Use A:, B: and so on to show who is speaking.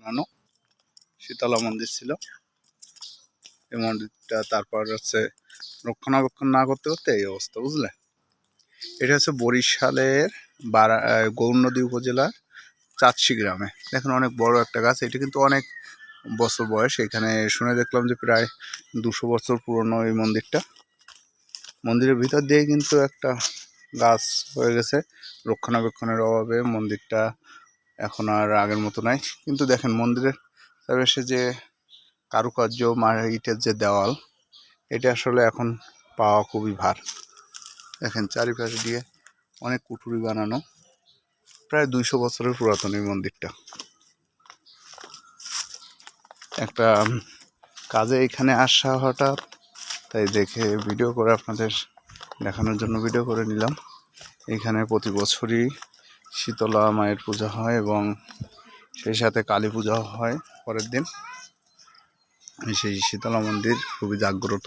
A: বানানো। শীতলা মন্দির ছিল। এই মন্দিরটা তারপর হচ্ছে রক্ষণাবেক্ষণ না করতে করতে এই অবস্থা, বুঝলে? এটা হচ্ছে বরিশালের বারা গৌরনদী উপজেলার চাঁদশি গ্রামে। দেখেন অনেক বড় একটা গাছ, এটা কিন্তু অনেক বছর বয়স। এখানে শুনে দেখলাম যে প্রায় দুশো বছর পুরনো এই মন্দিরটা। মন্দিরের ভিতর দিয়ে কিন্তু একটা গাছ হয়ে গেছে। রক্ষণাবেক্ষণের অভাবে মন্দিরটা এখন আর আগের মতো নাই। কিন্তু দেখেন মন্দিরের চারপাশে যে কারুকার্য ইটের যে দেওয়াল, এটা আসলে এখন পাওয়া খুবই ভার। দেখেন চারিপাশে দিয়ে অনেক কুঠুরি বানানো। প্রায় দুইশো বছরের পুরাতন এই মন্দিরটা। একটা কাজে এখানে আসা হঠাৎ তাই দেখে ভিডিও করে আপনাদের দেখানোর জন্য ভিডিও করে নিলাম। এখানে প্রতি বছরই শীতলা মায়ের পূজা হয় এবং সেই সাথে কালী পূজাও হয় পরের দিন। সেই শীতলা মন্দির খুবই জাগ্রত।